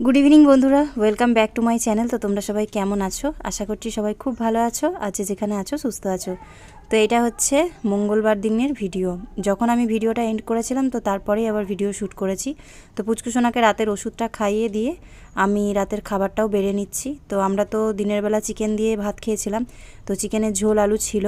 Good evening বন্ধুরা। Welcome back to my channel তো তোমরা সবাই কেমন আছো? আশা করছি সবাই খুব ভালো আছো। যে যেখানে আছো, সুস্থ আছো। তো এটা হচ্ছে মঙ্গলবার দিনের ভিডিও। যখন আমি ভিডিওটা এন্ড করেছিলাম, তো তারপরেই আবার ভিডিও শ্যুট করেছি। তো পুচকুসোনাকে রাতের ওষুধটা খাইয়ে দিয়ে আমি রাতের খাবারটাও বেড়ে নিচ্ছি। তো আমরা তো দিনের বেলা চিকেন দিয়ে ভাত খেয়েছিলাম। তো চিকেনের ঝোল আলু ছিল।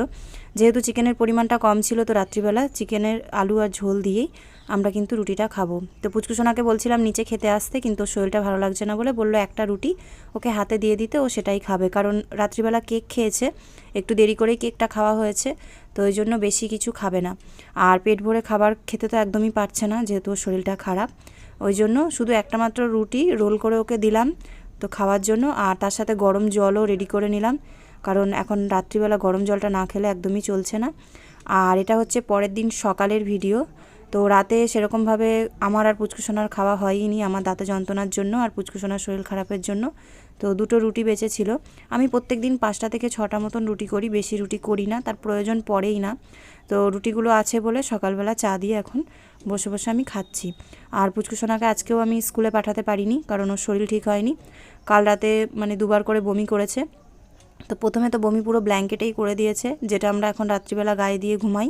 যেহেতু চিকেনের পরিমাণটা কম ছিল, তো রাত্রিবেলা চিকেনের আলু আর ঝোল দিয়েই আমরা কিন্তু রুটিটা খাব। তো পুচকুসোনাকে বলছিলাম, নিচে খেতে আসতে, কিন্তু শরীরটা ভালো লাগছে না বলে বলল, একটা রুটি ওকে হাতে দিয়ে দিতে, ও সেটাই খাবে। কারণ রাত্রিবেলা কেক খেয়েছে, একটু দেরি করেই কেকটা খাওয়া হয়েছে, তো ওই জন্য বেশি কিছু খাবে না। আর পেট ভরে খাবার খেতে তো একদমই পারছে না, যেহেতু ওর শরীরটা খারাপ। ওই জন্য শুধু একটা মাত্র রুটি রোল করে ওকে দিলাম, তো খাওয়ার জন্য। আর তার সাথে গরম জলও রেডি করে নিলাম, কারণ এখন রাত্রিবেলা গরম জলটা না খেলে একদমই চলছে না। আর এটা হচ্ছে পরের দিন সকালের ভিডিও তো রাতে সেরকমভাবে আমার আর পুচকুসোনার খাওয়া হয়নি আমার দাঁতে যন্ত্রণার জন্য আর পুচকুসোনার শরীর খারাপের জন্য। তো দুটো রুটি বেঁচে ছিল আমি প্রত্যেক দিন পাঁচটা থেকে ছটা মতন রুটি করি, বেশি রুটি করি না, তার প্রয়োজন পড়েই না। তো রুটিগুলো আছে বলে সকালবেলা চা দিয়ে এখন বসে বসে আমি খাচ্ছি। আর পুচকুসোনাকে আজকেও আমি স্কুলে পাঠাতে পারিনি, কারণ ওর শরীর ঠিক হয়নি। কাল রাতে মানে দুবার করে বমি করেছে। তো প্রথমে তো বমি পুরো ব্ল্যাঙ্কেটেই করে দিয়েছে, যেটা আমরা এখন রাত্রিবেলা গায়ে দিয়ে ঘুমাই।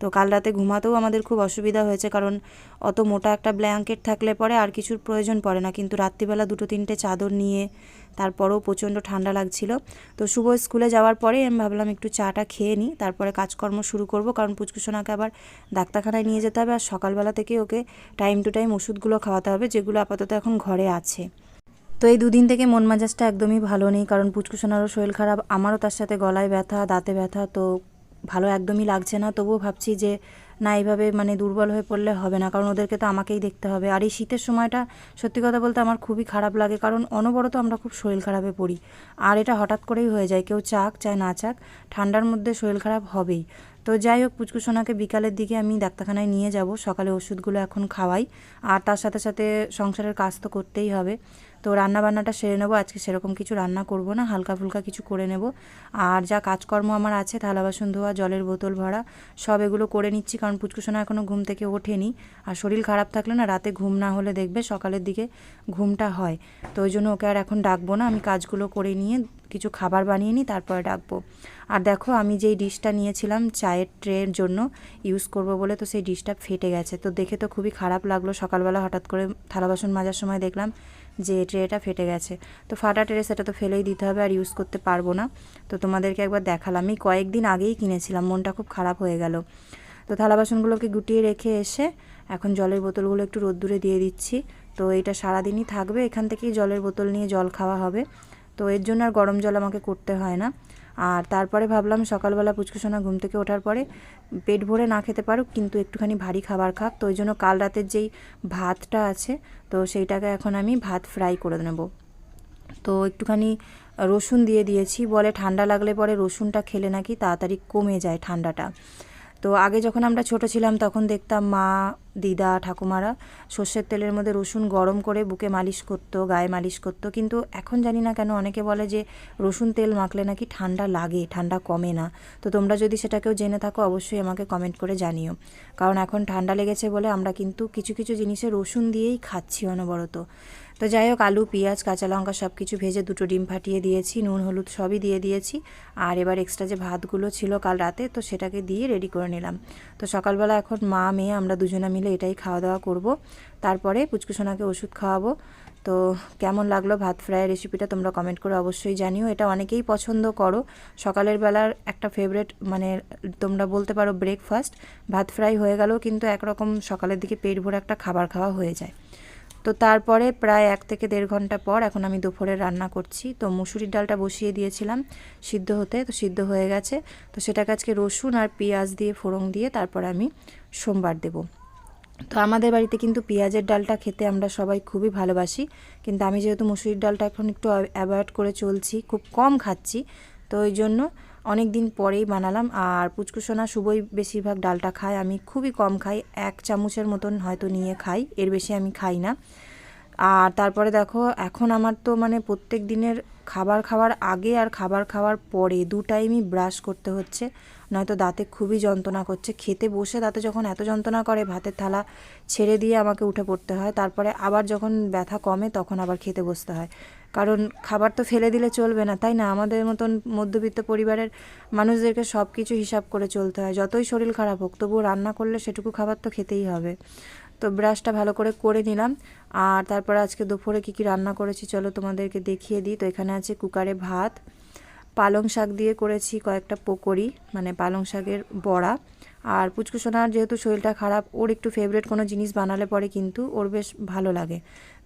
তো কাল রাতে ঘুমাতেও আমাদের খুব অসুবিধা হয়েছে, কারণ অত মোটা একটা ব্ল্যাঙ্কেট থাকলে পরে আর কিছুর প্রয়োজন পড়ে না। কিন্তু রাত্রিবেলা দুটো তিনটে চাদর নিয়ে তারপরেও প্রচণ্ড ঠান্ডা লাগছিল। তো শুভ স্কুলে যাওয়ার পরে আমি ভাবলাম একটু চাটা খেয়ে নিই, তারপরে কাজকর্ম শুরু করব, কারণ পুচকুসোনাকে আবার ডাক্তারখানায় নিয়ে যেতে হবে আর সকালবেলা থেকে ওকে টাইম টু টাইম ওষুধগুলো খাওয়াতে হবে, যেগুলো আপাতত এখন ঘরে আছে। তো এই দুদিন থেকে মন মেজাজটা একদমই ভালো নেই, কারণ পুচকুসোনারও শরীর খারাপ, আমারও তার সাথে গলায় ব্যথা, দাঁতে ব্যথা, তো ভালো একদমই লাগছে না। তবুও ভাবছি যে, না, এইভাবে মানে দুর্বল হয়ে পড়লে হবে না, কারণ ওদেরকে তো আমাকেই দেখতে হবে। আর এই শীতের সময়টা সত্যি কথা বলতে আমার খুবই খারাপ লাগে, কারণ অনবরত আমরা খুব শরীর খারাপে পড়ি। আর এটা হঠাৎ করেই হয়ে যায়, কেউ চাক, চায় না চাক, ঠান্ডার মধ্যে শরীর খারাপ হবেই। তো যাই হোক পুচকুসোনাকে বিকালের দিকে আমি ডাক্তারখানায় নিয়ে যাব। সকালে ওষুধগুলো এখন খাওয়াই। আর তার সাথে সাথে সংসারের কাজ তো করতেই হবে। তো রান্না বান্নাটা সেরে নেব। আজকে সেরকম কিছু রান্না করব না হালকা ফুলকা কিছু করে নেব। আর যা কাজকর্ম আমার আছে থালা বাসন ধোয়া, জলের বোতল ভরা, সব এগুলো করে নিচ্ছি। কারণ পুচকুসোনা এখনও ঘুম থেকে ওঠেনি। আর শরীর খারাপ থাকলে না রাতে ঘুম না হলে দেখবে সকালের দিকে ঘুমটা হয়। তো ওই জন্য ওকে আর এখন ডাকবো না। আমি কাজগুলো করে নিয়ে কিছু খাবার বানিয়ে নিই, তারপরে ডাকবো। আর দেখো, আমি যেই ডিশটা নিয়েছিলাম চায়ের ট্রের জন্য ইউজ করব বলে, তো সেই ডিশটা ফেটে গেছে। তো দেখে তো খুবই খারাপ লাগল। সকালবেলা হঠাৎ করে থালা বাসন মাজার সময় দেখলাম যে ট্রেটা ফেটে গেছে। তো ফাটা ট্রে সেটা তো ফেলেই দিতে হবে আর ইউজ করতে পারব না। তো তোমাদেরকে একবার দেখালাম। আমি কয়েকদিন আগেই কিনেছিলাম। মনটা খুব খারাপ হয়ে গেল। তো থালা বাসনগুলোকে গুটিয়ে রেখে এসে এখন জলের বোতলগুলো একটু রোদ্দুরে দিয়ে দিচ্ছি। তো এটা সারাদিনই থাকবে। এখান থেকেই জলের বোতল নিয়ে জল খাওয়া হবে। তো এর জন্য আর গরম জল আমাকে করতে হয় না। আর তারপরে ভাবলাম সকালবেলা পুচকুসোনা ঘুম থেকে ওঠার পরে পেট ভরে না খেতে পারুক, কিন্তু একটুখানি ভারী খাবার খাক। তো ওই জন্য কাল রাতের যেই ভাতটা আছে, তো সেইটাকে এখন আমি ভাত ফ্রাই করে নেব। তো একটুখানি রসুন দিয়ে দিয়েছি। বলে ঠান্ডা লাগলে পরে রসুনটা খেলে নাকি তাড়াতাড়ি কমে যায় ঠান্ডাটা। তো আগে যখন আমরা ছোট ছিলাম তখন দেখতাম মা দিদা, ঠাকুমারা, সর্ষের তেলের মধ্যে রসুন গরম করে বুকে মালিশ করতো, গায়ে মালিশ করতো। কিন্তু এখন জানি না কেন অনেকে বলে যে রসুন তেল মাখলে নাকি ঠান্ডা লাগে, ঠান্ডা কমে না। তো তোমরা যদি সেটাকেও জেনে থাকো, অবশ্যই আমাকে কমেন্ট করে জানিও। কারণ এখন ঠান্ডা লেগেছে বলে আমরা কিন্তু কিছু কিছু জিনিসে রসুন দিয়েই খাচ্ছি অনবরত। তো যাই হোক, আলু, পেঁয়াজ, কাঁচা লঙ্কা সব কিছু ভেজে দুটো ডিম ফাটিয়ে দিয়েছি, নুন, হলুদ সবই দিয়ে দিয়েছি। আর এবার এক্সট্রা যে ভাতগুলো ছিল কাল রাতে, তো সেটাকে দিয়ে রেডি করে নিলাম। তো সকালবেলা এখন মা, মেয়ে আমরা দুজনে মিলে এটাই খাওয়া দাওয়া করব। তারপরে পুচকুসোনাকে ওষুধ খাওয়াবো। তো কেমন লাগল ভাত ফ্রাইয়ের রেসিপিটা তোমরা কমেন্ট করে অবশ্যই জানিও। এটা অনেকেই পছন্দ করো। সকালের বেলার একটা ফেভারেট মানে তোমরা বলতে পারো ব্রেকফাস্ট ভাত ফ্রাই হয়ে গেলেও কিন্তু একরকম সকালের দিকে পেট ভরে একটা খাবার খাওয়া হয়ে যায়। তো তারপরে প্রায় এক থেকে দেড় ঘণ্টা পর এখন আমি দুপুরে রান্না করছি। তো মুসুরির ডালটা বসিয়ে দিয়েছিলাম সিদ্ধ হতে। তো সিদ্ধ হয়ে গেছে। তো সেটাকে আজকে রসুন আর পেঁয়াজ দিয়ে ফোড়ন দিয়ে তারপর আমি সোমবার দেবো। তো আমাদের বাড়িতে কিন্তু পেঁয়াজের ডালটা খেতে আমরা সবাই খুবই ভালোবাসি। কিন্তু আমি যেহেতু মুসুরির ডালটা এখন একটু অ্যাভয়েড করে চলছি, খুব কম খাচ্ছি। তো ওই জন্য অনেক দিন পরেই বানালাম আর পুচকুসোনা শুভই বেশিরভাগ ডালটা খায়, আমি খুবই কম খাই, এক চামচের মতন হয়তো নিয়ে খাই, এর বেশি আমি খাই না। আর তারপরে দেখো, এখন আমার তো মানে প্রত্যেক দিনের খাবার খাওয়ার আগে আর খাবার খাওয়ার পরে দু টাইমই ব্রাশ করতে হচ্ছে। নয়তো দাঁতে খুবই যন্ত্রণা করছে। খেতে বসে দাঁতে যখন এত যন্ত্রণা করে, ভাতের থালা ছেড়ে দিয়ে আমাকে উঠে পড়তে হয়। তারপরে আবার যখন ব্যথা কমে, তখন আবার খেতে বসতে হয়। কারণ খাবার তো ফেলে দিলে চলবে না, তাই না? আমাদের মতন মধ্যবিত্ত পরিবারের মানুষদেরকে সব কিছু হিসাব করে চলতে হয়। যতই শরীর খারাপ হোক, তবুও রান্না করলে সেটুকু খাবার তো খেতেই হবে। তো ব্রাশটা ভালো করে করে নিলাম। আর তারপর আজকে দুপুরে কী কী রান্না করেছি, চলো তোমাদেরকে দেখিয়ে দিই। তো এখানে আছে কুকারে ভাত পালং শাক দিয়ে করেছি কয়েকটা পকোড়ি মানে পালং শাকের বড়া। আর পুচকুসোনার যেহেতু শরীরটা খারাপ, ওর একটু ফেভারিট কোনো জিনিস বানালে পরে কিন্তু ওর বেশ ভালো লাগে।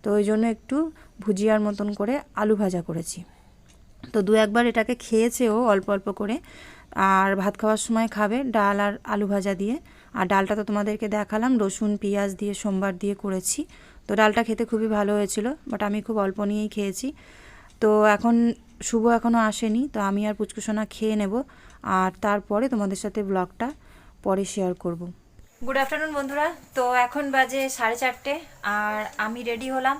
তো ওই জন্য একটু ভুজিয়ার মতন করে আলু ভাজা করেছি। তো দু একবার এটাকে খেয়েছে ও অল্প অল্প করে। আর ভাত খাওয়ার সময় খাবে ডাল আর আলু ভাজা দিয়ে। আর ডালটা তো তোমাদেরকে দেখালাম, রসুন, পেঁয়াজ দিয়ে, সোমবার দিয়ে করেছি। তো ডালটা খেতে খুবই ভালো হয়েছিল বাট আমি খুব অল্প নিয়েই খেয়েছি। তো এখন শুভ এখনও আসেনি, তো আমি আর পুচকুসোনা খেয়ে নেব। আর তারপরে তোমাদের সাথে ব্লগটা পরে শেয়ার করব। গুড আফটারনুন বন্ধুরা, তো এখন বাজে সাড়ে চারটে, আর আমি রেডি হলাম।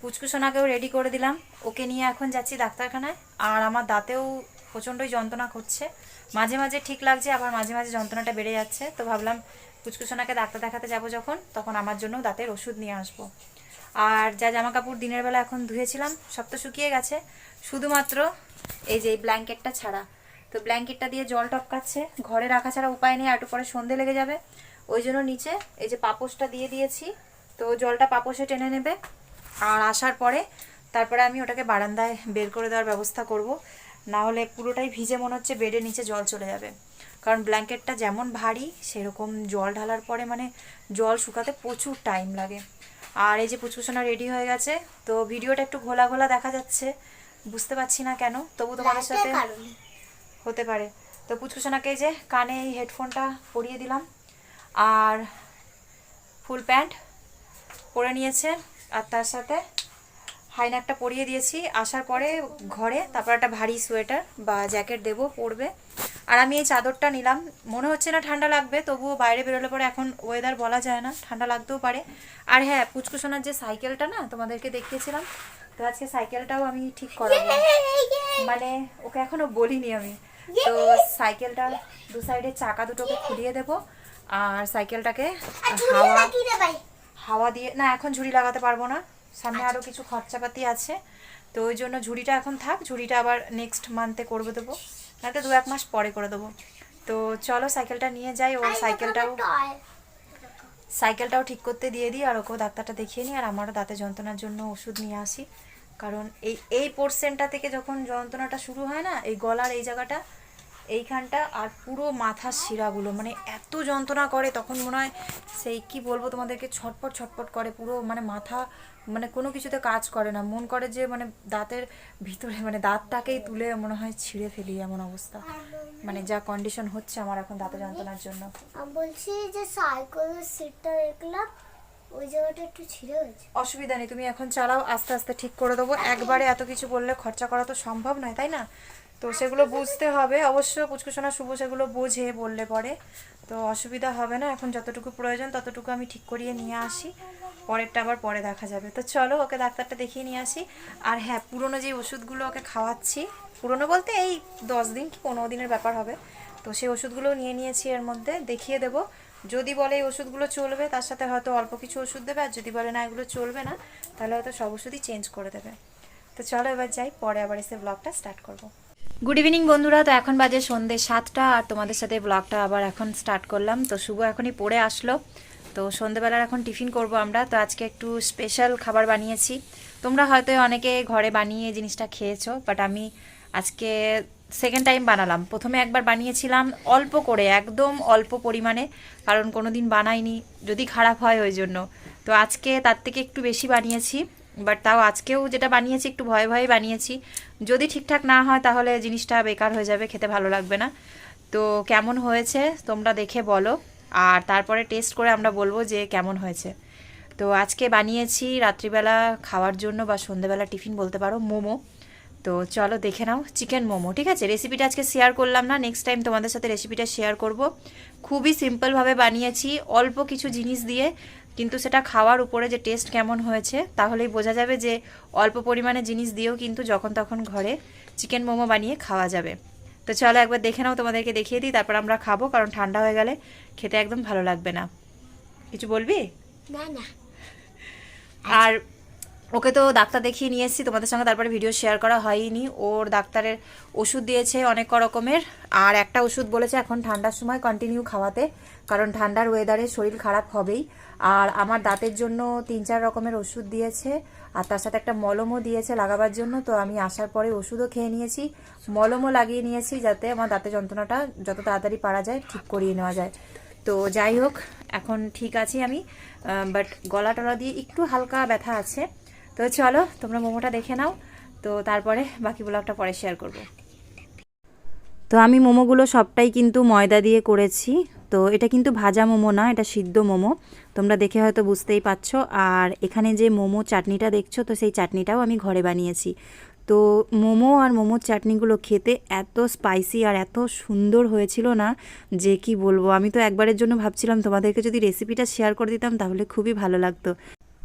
পুচকুসোনাকেও রেডি করে দিলাম। ওকে নিয়ে এখন যাচ্ছি ডাক্তারখানায়, আর আমার দাঁতেও প্রচণ্ডই যন্ত্রণা করছে। মাঝে মাঝে ঠিক লাগছে, আবার মাঝে মাঝে যন্ত্রণাটা বেড়ে যাচ্ছে। তো ভাবলাম পুচকুসোনাকে ডাক্তার দেখাতে যাব যখন, তখন আমার জন্য দাঁতের ওষুধ নিয়ে আসব। আর যা জামা কাপড় দিনের বেলা এখন ধুয়েছিলাম, সব তো শুকিয়ে গেছে। শুধুমাত্র এই যে এই ব্ল্যাঙ্কেটটা ছাড়া। তো ব্ল্যাঙ্কেটটা দিয়ে জল টপকাচ্ছে। ঘরে রাখা ছাড়া উপায় নেই, আর একটু পরে সন্ধে লেগে যাবে। ওই জন্য নিচে এই যে পাপোশটা দিয়ে দিয়েছি। তো জলটা পাপোশে টেনে নেবে। আর আসার পরে তারপরে আমি ওটাকে বারান্দায় বের করে দেওয়ার ব্যবস্থা করব। না হলে পুরোটাই ভিজে মনে হচ্ছে বেডের নিচে জল চলে যাবে। কারণ ব্ল্যাঙ্কেটটা যেমন ভারী, সেরকম জল ঢালার পরে মানে জল শুকাতে প্রচুর টাইম লাগে। আর এই যে পুচকুসোনা রেডি হয়ে গেছে। তো ভিডিওটা একটু ঘোলা ঘোলা দেখা যাচ্ছে। বুঝতে পারছি না কেন তবু তোমাদের সাথে হতে পারে। তো পুচকুসোনাকে যে কানে এই হেডফোনটা পরিয়ে দিলাম আর ফুল প্যান্ট পরে নিয়েছে আর তার সাথে হাইনাকটা পরিয়ে দিয়েছি। আসার পরে ঘরে তারপর একটা ভারী সোয়েটার বা জ্যাকেট দেবো পরবে। আর আমি এই চাদরটা নিলাম। মনে হচ্ছে না ঠান্ডা লাগবে তবুও বাইরে বেরোলে পরে এখন ওয়েদার বলা যায় না ঠান্ডা লাগতেও পারে। আর হ্যাঁ পুচকুসোনার যে সাইকেলটা না তোমাদেরকে দেখিয়েছিলাম তো আজকে সাইকেলটাও আমি ঠিক করাবো। মানে ওকে এখনও বলিনি আমি। তো সাইকেলটা দু সাইডে চাকা দুটোকে খুলিয়ে দেবো আর সাইকেলটাকে হাওয়া হাওয়া দিয়ে না এখন ঝুড়ি লাগাতে পারব না। সামনে আরও কিছু খরচাপাতি আছে। তো ওই জন্য ঝুড়িটা এখন থাক ঝুড়িটা আবার নেক্সট মান্থে করবে দেবো। নয়তো দু এক মাস পরে করে দেবো। তো চলো সাইকেলটা নিয়ে যাই ওর সাইকেলটাও সাইকেলটাও ঠিক করতে দিয়ে দিই আর ওকেও ডাক্তারটা দেখিয়ে নিই আর আমারও দাঁতে যন্ত্রণার জন্য ওষুধ নিয়ে আসি। কারণ এই এই পোর্শনটা থেকে যখন যন্ত্রণাটা শুরু হয় না, এই গলার এই জায়গাটা, এইখানটা আর পুরো মাথার শিরাগুলো মানে এত যন্ত্রণা করে, তখন মনে হয় সেই, কি বলব তোমাদেরকে, ছটপট ছটপট করে পুরো মানে মাথা মানে কোনো কিছুতে কাজ করে না। মন করে যে মানে দাঁতের ভিতরে মানে দাঁতটাকেই তুলে মনে হয় ছিঁড়ে ফেলি এমন অবস্থা। মানে যা কন্ডিশন হচ্ছে আমার এখন দাঁতে যন্ত্রণার জন্য। আমি বলছি যে সাইকেলের সিটটা দেখলাম ওই জায়গাটা একটু ছিঁড়ে হয়েছে। অসুবিধা নেই তুমি এখন চালাও আস্তে আস্তে ঠিক করে দেবো। একবারে এত কিছু বললে খরচা করা তো সম্ভব নয় তাই না? তো সেগুলো বুঝতে হবে। অবশ্য পুচকুসোনা শুভ সেগুলো বোঝে বললে পরে। তো অসুবিধা হবে না, এখন যতটুকু প্রয়োজন ততটুকু আমি ঠিক করিয়ে নিয়ে আসি। পরেরটা আবার পরে দেখা যাবে। তো চলো ওকে ডাক্তারটা দেখিয়ে নিয়ে আসি। আর হ্যাঁ পুরনো যে ওষুধগুলো ওকে খাওয়াচ্ছি, পুরনো বলতে এই দশ দিন কি পনেরো দিনের ব্যাপার হবে। তো সেই ওষুধগুলো নিয়ে নিয়েছি এর মধ্যে, দেখিয়ে দেবো। যদি বলে এই ওষুধগুলো চলবে, তার সাথে হয়তো অল্প কিছু ওষুধ দেবে, আর যদি বলে না এগুলো চলবে না, তাহলে হয়তো সব ওষুধই চেঞ্জ করে দেবে। তো চলো এবার যাই, পরে আবার এসে ব্লগটা স্টার্ট করব। গুড ইভিনিং বন্ধুরা। তো এখন বাজে সন্ধ্যে সাতটা, আর তোমাদের সাথে ব্লগটা আবার এখন স্টার্ট করলাম। তো শুভ এখনই পড়ে আসলো। তো সন্ধ্যেবেলার এখন টিফিন করব আমরা। তো আজকে একটু স্পেশাল খাবার বানিয়েছি। তোমরা হয়তো অনেকে ঘরে বানিয়ে জিনিসটা খেয়েছো বাট আমি আজকে সেকেন্ড টাইম বানালাম। প্রথমে একবার বানিয়েছিলাম অল্প করে, একদম অল্প পরিমাণে, কারণ কোনো দিন বানাইনি। যদি খারাপ হয় ওই জন্য। তো আজকে তার থেকে একটু বেশি বানিয়েছি। বাট তাও আজকেও যেটা বানিয়েছি, একটু ভয়ে ভয়ে বানিয়েছি। যদি ঠিকঠাক না হয়, তাহলে জিনিসটা বেকার হয়ে যাবে, খেতে ভালো লাগবে না। তো কেমন হয়েছে, তোমরা দেখে বলো। আর তারপরে টেস্ট করে আমরা বলব যে কেমন হয়েছে। তো আজকে বানিয়েছি রাত্রিবেলা খাওয়ার জন্য বা সন্ধেবেলা টিফিন বলতে পারো, মোমো। তো চলো দেখে নাও, চিকেন মোমো, ঠিক আছে? রেসিপিটা আজকে শেয়ার করলাম না নেক্সট টাইম তোমাদের সাথে রেসিপিটা শেয়ার করব। খুবই সিম্পলভাবে বানিয়েছি, অল্প কিছু জিনিস দিয়ে। কিন্তু সেটা খাওয়ার উপরে যে টেস্ট কেমন হয়েছে তাহলেই বোঝা যাবে যে অল্প পরিমাণে জিনিস দিয়েও কিন্তু যখন তখন ঘরে চিকেন মোমো বানিয়ে খাওয়া যাবে। তো চলো একবার দেখে নাও তোমাদেরকে দেখিয়ে দিই তারপর আমরা খাব কারণ ঠান্ডা হয়ে গেলে খেতে একদম ভালো লাগবে না। কিছু বলবি? না না। আর ওকে তো ডাক্তার দেখিয়ে নিয়ে এসেছি তোমাদের সঙ্গে তারপরে ভিডিও শেয়ার করা হয়নি। ওর ডাক্তারের ওষুধ দিয়েছে অনেক রকমের আর একটা ওষুধ বলেছে এখন ঠান্ডার সময় কন্টিনিউ খাওয়াতে কারণ ঠান্ডার ওয়েদারে শরীর খারাপ হবেই। আর আমার দাঁতের জন্য তিন চার রকমের ওষুধ দিয়েছে, আর তার সাথে একটা মলমও দিয়েছে লাগাবার জন্য, তো আমি আসার পরে ওষুধও খেয়ে নিয়েছি। মলমও লাগিয়ে নিয়েছি যাতে আমার দাঁতের যন্ত্রণাটা যত তাড়াতাড়ি পারা যায় ঠিক করিয়ে নেওয়া যায়। তো যাই হোক, এখন ঠিক আছি আমি বাট গলা টলা দিয়ে একটু হালকা ব্যথা আছে। তো চলো, তোমরা মোমোটা দেখে নাও, তো তারপরে বাকি ব্লগটা পরে শেয়ার করব। তো আমি মোমোগুলো সবটাই কিন্তু ময়দা দিয়ে করেছি। তো এটা কিন্তু ভাজা মোমো না, এটা সিদ্ধ মোমো। তোমরা দেখে হয়তো বুঝতেই পারছ। আর এখানে যে মোমো চাটনিটা দেখছ, তো সেই চাটনিটাও আমি ঘরে বানিয়েছি। তো মোমো আর মোমোর চাটনিগুলো খেতে এত স্পাইসি আর এত সুন্দর হয়েছিল না যে কি বলব? আমি তো একবারের জন্য ভাবছিলাম তোমাদেরকে যদি রেসিপিটা শেয়ার করে দিতাম, তাহলে খুবই ভালো লাগতো।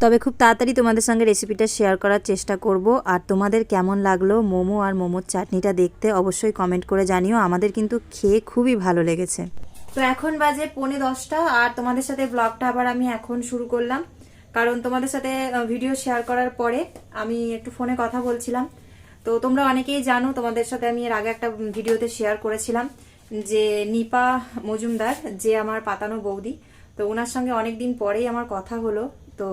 তবে খুব তাড়াতাড়ি তোমাদের সঙ্গে রেসিপিটা শেয়ার করার চেষ্টা করব। আর তোমাদের কেমন লাগল মোমো আর মোমোর চাটনিটা দেখতে অবশ্যই কমেন্ট করে জানিও। আমাদের কিন্তু খেয়ে খুবই ভালো লেগেছে। তো এখন বাজে পৌনে দশটা আর তোমাদের সাথে ব্লগটা আবার আমি এখন শুরু করলাম। কারণ তোমাদের সাথে ভিডিও শেয়ার করার পরে আমি একটু ফোনে কথা বলছিলাম। তো তোমরা অনেকেই জানো, তোমাদের সাথে আমি এর আগে একটা ভিডিওতে শেয়ার করেছিলাম যে নিপা মজুমদার, যে আমার পাতানো বৌদি, তো ওনার সঙ্গে অনেক দিন পরেই আমার কথা হলো। তো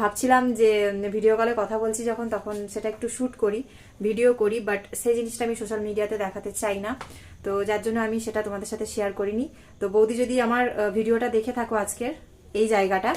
ভাবছিলাম যে ভিডিও কলে কথা বলছি যখন, তখন সেটা একটু শ্যুট করি ভিডিও করি বাট সেই জিনিসটা আমি সোশ্যাল মিডিয়াতে দেখাতে চাই না। তো যার জন্য আমি সেটা তোমাদের সাথে শেয়ার করিনি। তো বৌদি, যদি আমার ভিডিওটা দেখে থাকো আজকের, এই জায়গাটা,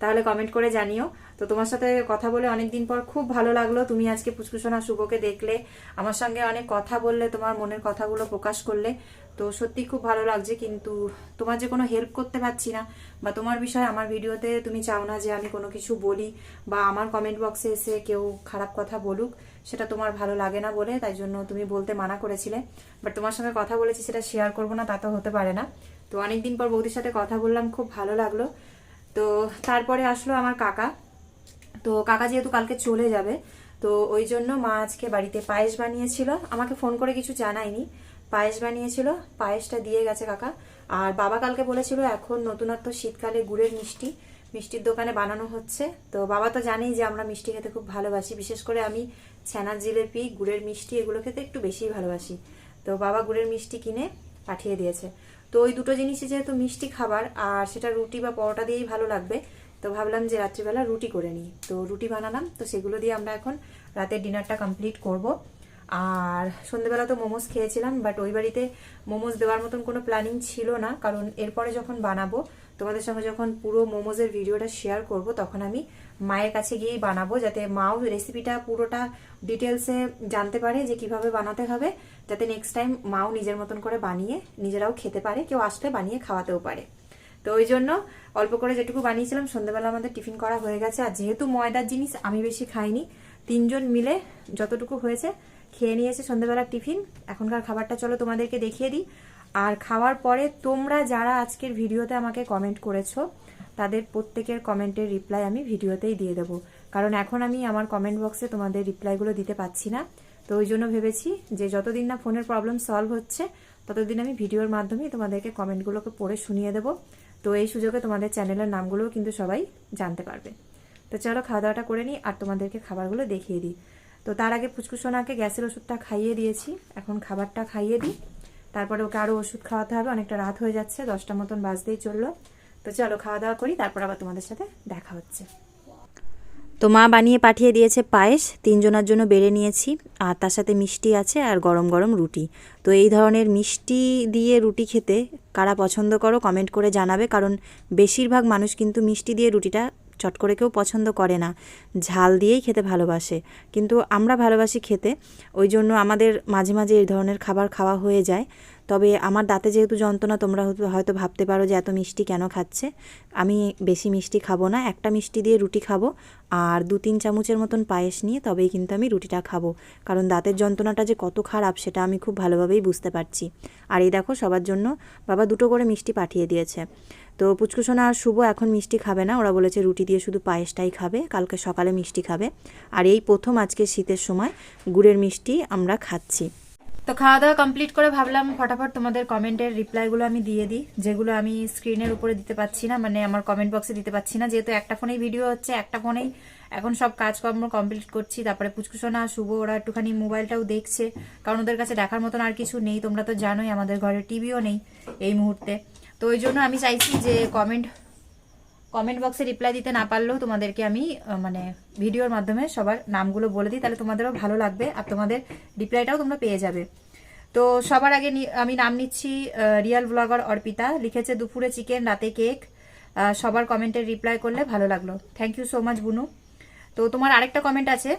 তাহলে কমেন্ট করে জানিও। তো তোমার সাথে কথা বলে অনেকদিন পর খুব ভালো লাগল। তুমি আজকে পুচকুসোনা শুভকে দেখলে, আমার সঙ্গে অনেক কথা বললে, তোমার মনের কথাগুলো প্রকাশ করলে। তো সত্যি খুব ভালো লাগছে, কিন্তু তোমার যে কোনো হেল্প করতে পারছি না বা তোমার বিষয়ে আমার ভিডিওতে তুমি চাও না যে আমি কোনো কিছু বলি বা আমার কমেন্ট বক্সে এসে কেউ খারাপ কথা বলুক, সেটা তোমার ভালো লাগে না বলে, তাই জন্য তুমি বলতে মানা করেছিলে। বাট তোমার সঙ্গে কথা বলেছি, সেটা শেয়ার করব না, তা তো হতে পারে না। তো অনেকদিন পর বৌদির সাথে কথা বললাম, খুব ভালো লাগল। তো তারপরে আসলো আমার কাকা। তো কাকা যেহেতু কালকে চলে যাবে, তো ওই জন্য মা আজকে বাড়িতে পায়েস বানিয়েছিল। আমাকে ফোন করে কিছু জানায়নি। পায়েস বানিয়েছিল, পায়েসটা দিয়ে গেছে কাকা। আর বাবা কালকে বলেছিল, এখন নতুনত্ব শীতকালে গুড়ের মিষ্টি, মিষ্টির দোকানে বানানো হচ্ছে। তো বাবা তো জানেই যে আমরা মিষ্টি খেতে খুব ভালোবাসি। বিশেষ করে আমি ছানার জিলেপি, গুড়ের মিষ্টি এগুলো খেতে একটু বেশিই ভালোবাসি। তো বাবা গুড়ের মিষ্টি কিনে পাঠিয়ে দিয়েছে। তো ওই দুটো জিনিসই যেহেতু মিষ্টি খাবার, আর সেটা রুটি বা পরোটা দিয়েই ভালো লাগবে, তো ভাবলাম যে রাত্রিবেলা রুটি করে নিই। তো রুটি বানালাম, তো সেগুলো দিয়ে আমরা এখন রাতের ডিনারটা কমপ্লিট করব। আর সন্ধেবেলা তো মোমোস খেয়েছিলাম বাট ওই বাড়িতে মোমোস দেওয়ার মতন কোনো প্ল্যানিং ছিল না, কারণ এরপরে যখন বানাবো, তোমাদের সঙ্গে যখন পুরো মোমোজের ভিডিওটা শেয়ার করব, তখন আমি মায়ের কাছে গিয়েই বানাবো, যাতে মাও রেসিপিটা পুরোটা ডিটেলসে জানতে পারে যে কীভাবে বানাতে হবে, যাতে নেক্সট টাইম মাও নিজের মতন করে বানিয়ে নিজেরাও খেতে পারে, কেউ আসলে বানিয়ে খাওয়াতেও পারে। তো ওই জন্য অল্প করে যেটুকু বানিয়েছিলাম সন্ধ্যাবেলা আমাদের টিফিন করা হয়ে গেছে, আর যেহেতু ময়দার জিনিস আমি বেশি খাইনি, তিনজন মিলে যতটুকু হয়েছে খেয়ে নিয়েছে সন্ধ্যাবেলার টিফিন। এখনকার খাবারটা চলো তোমাদেরকে দেখিয়ে দিই। আর খাওয়ার পরে তোমরা যারা আজকের ভিডিওতে আমাকে কমেন্ট করেছ, তাদের প্রত্যেকের কমেন্টের রিপ্লাই আমি ভিডিওতেই দিয়ে দেবো। কারণ এখন আমি আমার কমেন্ট বক্সে তোমাদের রিপ্লাইগুলো দিতে পাচ্ছি না। তো ওই জন্য ভেবেছি যে যতদিন না ফোনের প্রবলেম সলভ হচ্ছে, ততদিন আমি ভিডিওর মাধ্যমেই তোমাদেরকে কমেন্টগুলোকে পড়ে শুনিয়ে দেবো। তো এই সুযোগে তোমাদের চ্যানেলের নামগুলোও কিন্তু সবাই জানতে পারবে। তো চলো খাওয়া দাওয়াটা করে নিই আর তোমাদেরকে খাবারগুলো দেখিয়ে দিই। তো তার আগে ফুচকুসোনাকে গ্যাসের ওষুধটা খাইয়ে দিয়েছি। এখন খাবারটা খাইয়ে দিই। তারপরে ওকে আরও ওষুধ খাওয়াতে হবে। অনেকটা রাত হয়ে যাচ্ছে, দশটা মতন বাজতেই চলল। তো চলো, খাওয়া দাওয়া করি, তারপর আবার তোমাদের সাথে দেখা হচ্ছে। তো মা বানিয়ে পাঠিয়ে দিয়েছে পায়েস। তিনজনের জন্য বেড়ে নিয়েছি। আর তার সাথে মিষ্টি আছে আর গরম গরম রুটি। তো এই ধরনের মিষ্টি দিয়ে রুটি খেতে কারা পছন্দ করো কমেন্ট করে জানাবে। কারণ বেশিরভাগ মানুষ কিন্তু মিষ্টি দিয়ে রুটিটা চট করে কেউ পছন্দ করে না। ঝাল দিয়েই খেতে ভালোবাসে। কিন্তু আমরা ভালোবাসি খেতে। ওই জন্য আমাদের মাঝে মাঝে এই ধরনের খাবার খাওয়া হয়ে যায়। তবে আমার দাঁতে যেহেতু যন্ত্রণা, তোমরা হয়তো- ভাবতে পারো যে এত মিষ্টি কেন খাচ্ছে। আমি বেশি মিষ্টি খাব না। একটা মিষ্টি দিয়ে রুটি খাব আর দু তিন চামচের মতন পায়েস নিয়ে তবেই কিন্তু আমি রুটিটা খাব। কারণ দাঁতের যন্ত্রণাটা যে কত খারাপ, সেটা আমি খুব ভালোভাবেই বুঝতে পারছি। আর এই দেখো, সবার জন্য বাবা দুটো করে মিষ্টি পাঠিয়ে দিয়েছে। তো পুচকুসোনা আর শুভ এখন মিষ্টি খাবে না। ওরা বলেছে রুটি দিয়ে শুধু পায়েসটাই খাবে, কালকে সকালে মিষ্টি খাবে। আর এই প্রথম আজকে শীতের সময় গুড়ের মিষ্টি আমরা খাচ্ছি। তো খাওয়া দাওয়া কমপ্লিট করে ভাবলাম, ফটাফট তোমাদের কমেন্টের রিপ্লাইগুলো আমি দিয়ে দিই, যেগুলো আমি স্ক্রিনের উপরে দিতে পারছি না মানে আমার কমেন্ট বক্সে দিতে পারছি না, যেহেতু একটা ফোনেই ভিডিও হচ্ছে, একটা ফোনেই এখন সব কাজকর্ম কমপ্লিট করছি, তারপরে পুচকুসোনা, শুভ, ওরা একটুখানি মোবাইলটাও দেখছে, কারণ ওদের কাছে দেখার মতন আর কিছু নেই, তোমরা তো জানোই, আমাদের ঘরে টিভিও নেই এই মুহূর্তে। তো ওই জন্য আমি চাইছি যে কমেন্ট কমেন্ট বক্সে রিপ্লাই দিতে না পারলেও তোমাদেরকে আমি মানে ভিডিওর মাধ্যমে সবার নামগুলো বলে দিই, তাহলে তোমাদেরও ভালো লাগবে আর তোমাদের রিপ্লাইটাও তোমরা পেয়ে যাবে। তো সবার আগে আমি নাম নিচ্ছি রিয়াল ব্লগার অর্পিতা, লিখেছে দুপুরে চিকেন, রাতে কেক। সবার কমেন্টের রিপ্লাই করলে ভালো লাগল। থ্যাংক ইউ সো মাচ বুনু। তো তোমার আরেকটা কমেন্ট আছে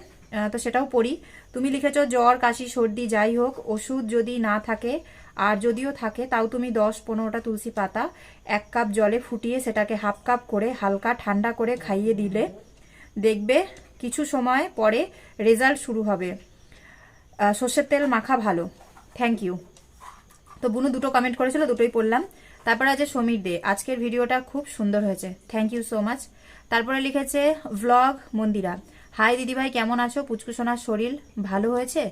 তো সেটাও পড়ি। তুমি লিখেছো জ্বর, কাশি, সর্দি, যাই হোক, ওষুধ যদি না থাকে আর যদিও থাকে, তাও তুমি দশ পনেরোটা তুলসী পাতা এক কাপ জলে ফুটিয়ে সেটাকে হাফ কাপ করে হালকা ঠান্ডা করে খাইয়ে দিলে দেখবে কিছু সময় পরে রেজাল্ট শুরু হবে। সর্ষের তেল মাখা ভালো। থ্যাংক ইউ তো বুনু দুটো কমেন্ট করেছিল, দুটোই পড়লাম। তারপরে আছে সমীর দে। আজকের ভিডিওটা খুব সুন্দর হয়েছে। থ্যাংক ইউ সো মাচ তারপরে লিখেছে ভ্লগ মন্দিরা। হাই দিদিভাই, কেমন আছো? পুচকুসোনার শরীর ভালো হয়েছে?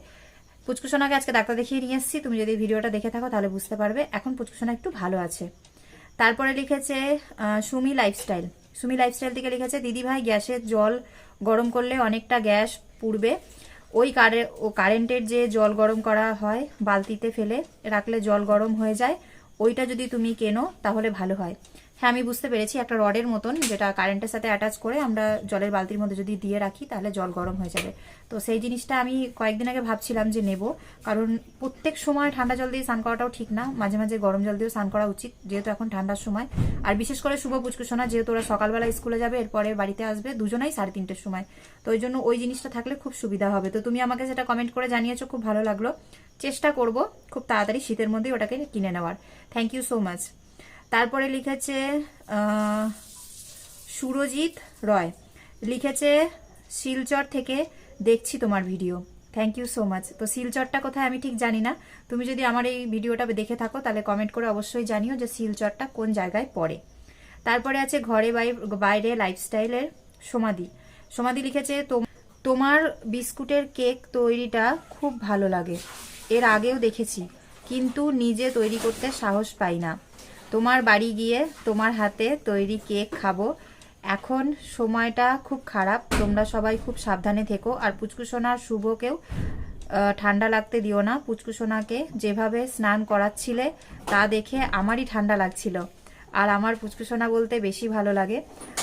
পুচকুসোনাকে আজকে ডাক্তার দেখিয়ে নিয়ে এসেছি। তুমি যদি ভিডিওটা দেখে থাকো, তাহলে বুঝতে পারবে এখন পুচকুসোনা একটু ভালো আছে। তারপরে লিখেছে সুমি লাইফস্টাইল সুমি লাইফস্টাইল থেকে লিখেছে দিদিভাই গ্যাসের জল গরম করলে অনেকটা গ্যাস পুড়বে। ওই কারে, ও কারেন্টের যে জল গরম করা হয়, বালতিতে ফেলে রাখলে জল গরম হয়ে যায়। ওইটা যদি তুমি কেনো, তাহলে ভালো হয়। হ্যাঁ আমি বুঝতে পেরেছি, একটা রডের মতন যেটা কারেন্টের সাথে অ্যাটাচ করে আমরা জলের বালতির মধ্যে যদি দিয়ে রাখি, তাহলে জল গরম হয়ে যাবে। তো সেই জিনিসটা আমি কয়েকদিন আগে ভাবছিলাম যে নেব, কারণ প্রত্যেক সময় ঠান্ডা জল দিয়ে স্নান করাটাও ঠিক না। মাঝে মাঝে গরম জল দিয়েও স্নান করা উচিত, যেহেতু এখন ঠান্ডার সময়। আর বিশেষ করে শুভ পুচকুসোনা যেহেতু ওরা সকালবেলা স্কুলে যাবে, এরপরে বাড়িতে আসবে, দুজনাই সাড়ে তিনটের সময়। তো ওই জন্য ওই জিনিসটা থাকলে খুব সুবিধা হবে। তো তুমি আমাকে সেটা কমেন্ট করে জানিয়েছো, খুব ভালো লাগল। চেষ্টা করব খুব তাড়াতাড়ি শীতের মধ্যেই ওটাকে কিনে নেওয়ার। থ্যাংক ইউ সো মাচ তারপরে লিখেছে সুরজিৎ রয়। লিখেছে, শিলচর থেকে দেখছি তোমার video. Thank you so much তো শিলচরটা কোথায় আমি ঠিক জানি না। তুমি যদি আমার এই ভিডিওটা দেখে থাকো, তাহলে কমেন্ট করে অবশ্যই জানিও যে শিলচরটা কোন জায়গায় পড়ে। তারপরে আছে ঘরে বাই- বাইরে লাইফস্টাইলের সমাধি সমাধি লিখেছে তোমার বিস্কুটের কেক তৈরিটা খুব ভালো লাগে। এর আগেও দেখেছি, কিন্তু নিজে তৈরি করতে সাহস পাই না। তোমার বাড়ি গিয়ে তোমার হাতে তৈরি কেক খাব। এখন সময়টা খুব খারাপ, তোমরা সবাই খুব সাবধানে থেকো। আর পুচকুসোনার শুভকেও ঠান্ডা লাগতে দিও না। পুচকুসোনাকে যেভাবে স্নান করাচ্ছিলে, তা দেখে আমারই ঠান্ডা লাগছিল। আর আমার পুচকুসোনা বলতে বেশি ভালো লাগে।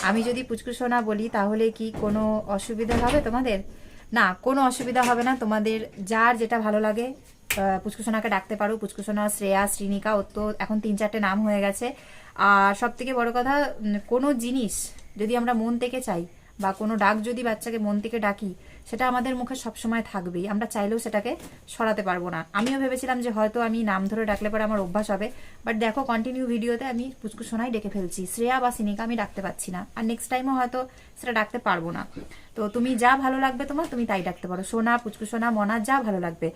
আমি যদি পুচকুসোনা বলি, তাহলে কি কোনো অসুবিধা হবে তোমাদের? না, কোনো অসুবিধা হবে না। তোমাদের যার যেটা ভালো লাগে পুচকুসোনাকে ডাকতে পারো। পুচকুসোনা শ্রেয়া, শ্রীনিকা ওর তো এখন তিন চারটে নাম হয়ে গেছে। আর সব থেকে বড় কথা কোনো জিনিস যদি আমরা মন থেকে চাই বা কোনো ডাক যদি বাচ্চাকে মন থেকে ডাকি, সেটা আমাদের মুখে সবসময় থাকবেই। আমরা চাইলেও সেটাকে সরাতে পারব না। আমিও ভেবেছিলাম যে হয়তো আমি নাম ধরে ডাকলে পরে আমার অভ্যাস হবে বাট দেখো কন্টিনিউ ভিডিওতে আমি পুচকু সোনাই ডেকে ফেলছি। শ্রেয়া বা সিনিকা আমি ডাকতে পারছি না। আর নেক্সট টাইমও হয়তো সেটা ডাকতে পারব না। তো তুমি যা ভালো লাগবে তোমার, তুমি তাই ডাকতে পারো। সোনা পুচকু সোনা মনা, যা ভালো লাগবে।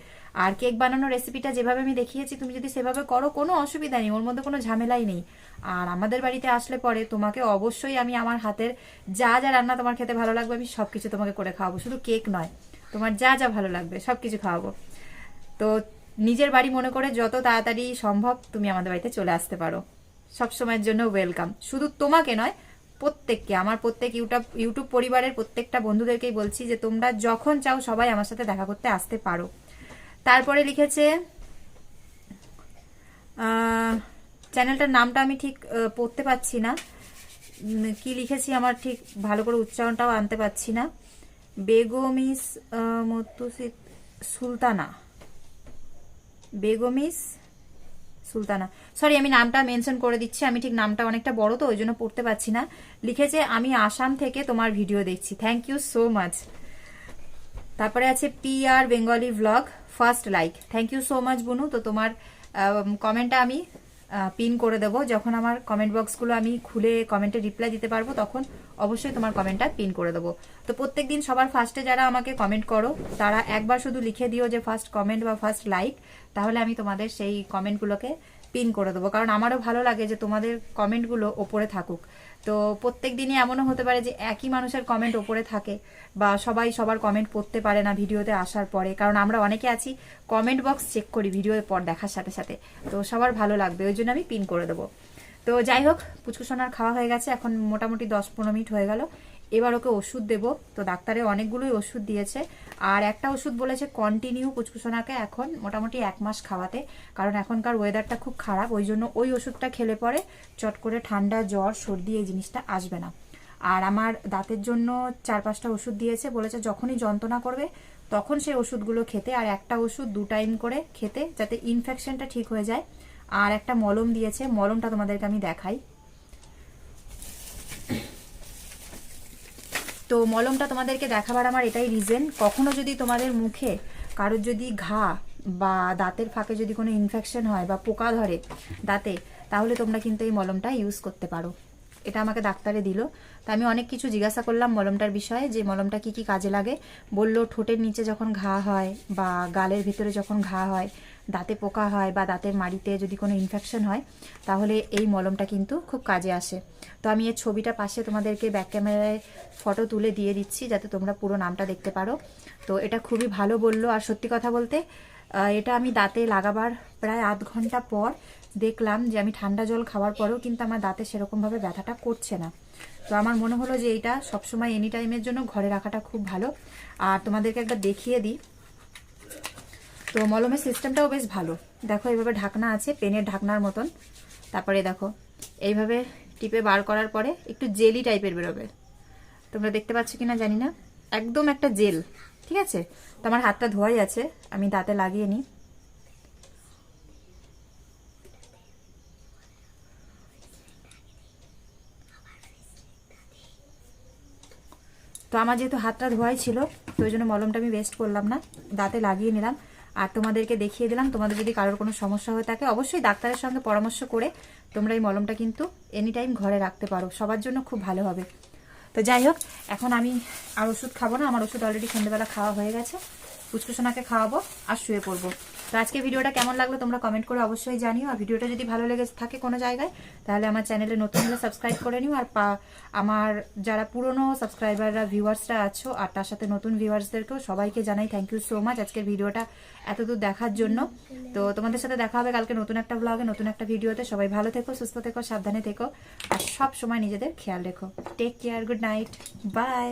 আর কেক বানানোর রেসিপিটা যেভাবে আমি দেখিয়েছি, তুমি যদি সেভাবে করো, কোনো অসুবিধা নেই, ওর মধ্যে কোনো ঝামেলাই নেই। আর আমাদের বাড়িতে আসলে পরে তোমাকে অবশ্যই আমি আমার হাতের যা যা রান্না তোমার খেতে ভালো লাগবে, আমি সবকিছু তোমাকে করে খাওয়াবো। শুধু কেক নয়, তোমার যা যা ভালো লাগবে, সবকিছু খাওয়াবো। তো নিজের বাড়ি মনে করে যত তাড়াতাড়ি সম্ভব তুমি আমাদের বাড়িতে চলে আসতে পারো। সব সময়ের জন্য ওয়েলকাম শুধু তোমাকে নয় প্রত্যেককে আমার প্রত্যেক ইউটিউব ইউটিউব পরিবারের প্রত্যেকটা বন্ধুদেরকেই বলছি যে তোমরা যখন চাও সবাই আমার সাথে দেখা করতে আসতে পারো। তারপরে লিখেছে চ্যানেলটার নামটা আমি ঠিক পড়তে পারছি না। কি লিখেছি আমার ঠিক ভালো করে উচ্চারণটাও আনতে পারছি না। বেগমিস আহ, মতুসিদ সুলতানা। বেগমিস সুলতানা। সরি আমি নামটা মেনশন করে দিচ্ছি, আমি ঠিক নামটা অনেকটা বড় তো ওই জন্য পড়তে পারছি না। লিখেছে, আমি আসাম থেকে তোমার ভিডিও দেখছি। থ্যাংক ইউ সো মাচ তারপরে আছে P R Bengali vlog first like thank you so much বুনু। তো তোমার কমেন্টটা আমি পিন করে দেবো। যখন আমার কমেন্ট বক্সগুলো আমি খুলে কমেন্টে রিপ্লাই দিতে পারব, তখন অবশ্যই তোমার কমেন্টটা পিন করে দেবো। তো প্রত্যেকদিন সবার ফার্স্টে যারা আমাকে কমেন্ট করো, তারা একবার শুধু লিখে দিও যে ফার্স্ট কমেন্ট বা ফার্স্ট লাইক তাহলে আমি তোমাদের সেই কমেন্টগুলোকে পিন করে দেবো। কারণ আমারও ভালো লাগে যে তোমাদের কমেন্টগুলো ওপরে থাকুক। তো প্রত্যেক দিনই এমনও হতে পারে যে একই মানুষের কমেন্ট ওপরে থাকে বা সবাই সবার কমেন্ট পড়তে পারে না ভিডিওতে আসার পরে। কারণ আমরা অনেকে আছি কমেন্ট বক্স চেক করি ভিডিওর পর দেখার সাথে সাথে। তো সবার ভালো লাগবে, ওই জন্য আমি পিন করে দেবো। তো যাই হোক পুচকুসোনার খাওয়া হয়ে গেছে, এখন মোটামুটি দশ পনেরো মিনিট হয়ে গেল। এবার ওকে ওষুধ দেব। তো ডাক্তারে অনেকগুলোই ওষুধ দিয়েছে। আর একটা ওষুধ বলেছে কন্টিনিউ পুচকুসোনাকে এখন মোটামুটি এক মাস খাওয়াতে। কারণ এখনকার ওয়েদারটা খুব খারাপ, ওই জন্য ওই ওষুধটা খেলে পরে চট করে ঠান্ডা, জ্বর, সর্দি এই জিনিসটা আসবে না। আর আমার দাঁতের জন্য চার পাঁচটা ওষুধ দিয়েছে, বলেছে যখনই যন্ত্রণা করবে তখন সেই ওষুধগুলো খেতে। আর একটা ওষুধ দু টাইম করে খেতে যাতে ইনফেকশনটা ঠিক হয়ে যায়। আর একটা মলম দিয়েছে, মলমটা তোমাদেরকে আমি দেখাই। তো মলমটা তোমাদেরকে দেখাবার আমার এটাই রিজন কখনো যদি তোমাদের মুখে কারোর যদি ঘা বা দাঁতের ফাঁকে যদি কোনো ইনফেকশন হয় বা পোকা ধরে দাঁতে, তাহলে তোমরা কিন্তু এই মলমটা ইউজ করতে পারো। এটা আমাকে ডাক্তারে দিল। তা আমি অনেক কিছু জিজ্ঞাসা করলাম মলমটার বিষয়ে যে মলমটা কি কি কাজে লাগে। বলল ঠোঁটের নিচে যখন ঘা হয় বা গালের ভিতরে যখন ঘা হয় দাঁতে পোকা হয় বা দাঁতের মাড়িতে যদি কোনো ইনফেকশন হয়, তাহলে এই মলমটা কিন্তু খুব কাজে আসে। তো আমি এর ছবিটা পাশে তোমাদেরকে ব্যাক ক্যামেরায় ফটো তুলে দিয়ে দিচ্ছি, যাতে তোমরা পুরো নামটা দেখতে পারো। তো এটা খুবই ভালো বলল, আর সত্যি কথা বলতে এটা আমি দাঁতে লাগাবার প্রায় আধ ঘণ্টা পর দেখলাম যে আমি ঠান্ডা জল খাওয়ার পরেও কিন্তু আমার দাঁতে সেরকমভাবে ব্যথাটা করছে না। তো আমার মনে হলো যে এইটা সবসময় এনি টাইমের জন্য ঘরে রাখাটা খুব ভালো। আর তোমাদেরকে একবার দেখিয়ে দিই তো মলমের সিস্টেমটাও বেশ ভালো। দেখো, এইভাবে ঢাকনা আছে, পেনের ঢাকনার মতন। তারপরে দেখো, এইভাবে টিপে বার করার পরে একটু জেলি টাইপের বেরোবে। তোমরা দেখতে পাচ্ছ কিনা জানি না। একদম একটা জেল, ঠিক আছে? তো আমার হাতটা ধোয়াই আছে, আমি দাঁতে লাগিয়ে নিই। তো আমার যেহেতু হাতটা ধোয়াই ছিল, তো ওই জন্য মলমটা আমি ওয়েস্ট করলাম না। দাঁতে লাগিয়ে নিলাম। আর তোমাদেরকে দেখিয়ে দিলাম। তোমাদের যদি কারোর কোনো সমস্যা হয়ে থাকে, অবশ্যই ডাক্তারের সঙ্গে পরামর্শ করে তোমরা এই মলমটা কিন্তু এনি টাইম ঘরে রাখতে পারো। সবার জন্য খুব ভালো হবে। তো যাই হোক, এখন আমি আর ওষুধ খাব না। আমার ওষুধ অলরেডি সন্ধ্যেবেলা খাওয়া হয়ে গেছে। পুচকুসোনাকে খাওয়াবো আর শুয়ে পড়ব। তো আজকে ভিডিওটা কেমন লাগল তোমরা কমেন্ট করে অবশ্যই জানিও। আর ভিডিওটা যদি ভালো লেগে থাকে কোনো জায়গায়, তাহলে আমার চ্যানেলে নতুন হলে সাবস্ক্রাইব করে নিও। আর আমার যারা পুরনো সাবস্ক্রাইবাররা ভিউয়ার্সরা আছো, আর তার সাথে নতুন ভিউয়ার্সদেরকেও সবাইকে জানাই থ্যাংক ইউ সো মাচ আজকের ভিডিওটা এতদূর দেখার জন্য। তো তোমাদের সাথে দেখা হবে কালকে নতুন একটা ব্লগে নতুন একটা ভিডিওতে। সবাই ভালো থেকো, সুস্থ থেকো, সাবধানে থেকো, আর সব সময় নিজেদের খেয়াল রেখো। Take care good night bye